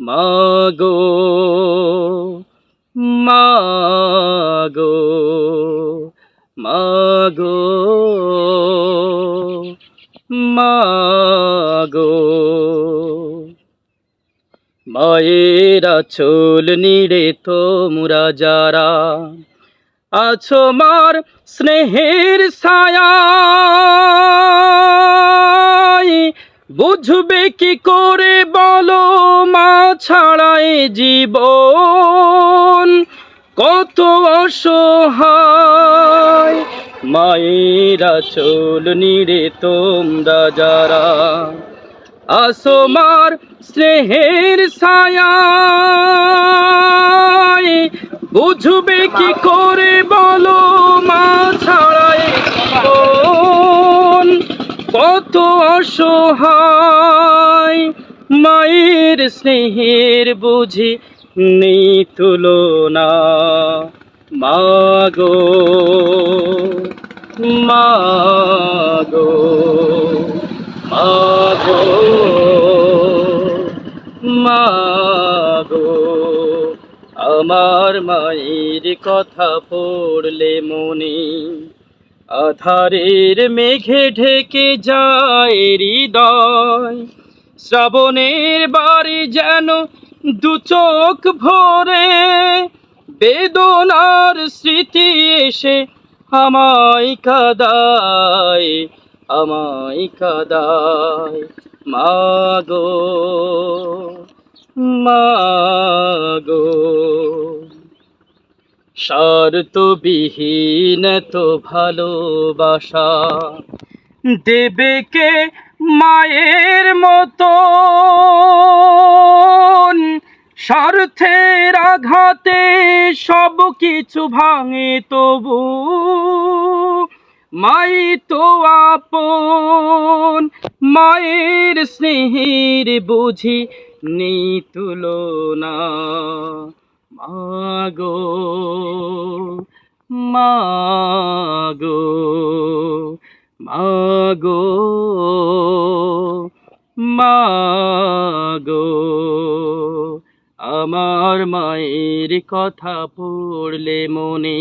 মাগো মাগো মাগো মাগো। মায়েরা চোল নিড়ে তোমরা যারা আছো মার স্নেহের ছায়া বুঝবে কি করে ছাড়াই জীবন কত অসহায়। মায়েরা চোল নিরে তোমরা যারা আসমার স্নেহের ছায়া বুঝবে কি করে বলো মা ছাড়াই কত অসহায়। মায়ের স্নেহের বুঝি নেই তুলনা। মাগো মাগো মাগো মাগো। আমার মায়ের কথা পড়লে মনে আধারের মেঘে ঢেকে যায় হৃদয়। শ্রাবণের বাড়ি যেন দু চোখ ভরে বেদনার স্মৃতি এসে আমায় কাদায় আমায় কাদায়। মাগো মাগো বিহীন তো ভালোবাসা। দেবে কে মায়ের মতো স্বার্থের আঘাতে সব কিছু ভাঙে তবু। মাই তো আপন, মায়ের স্নেহের বুঝি নেই তুলনা। মাগো মাগো মাগো। আমার মায়ের কথা পড়লে মনে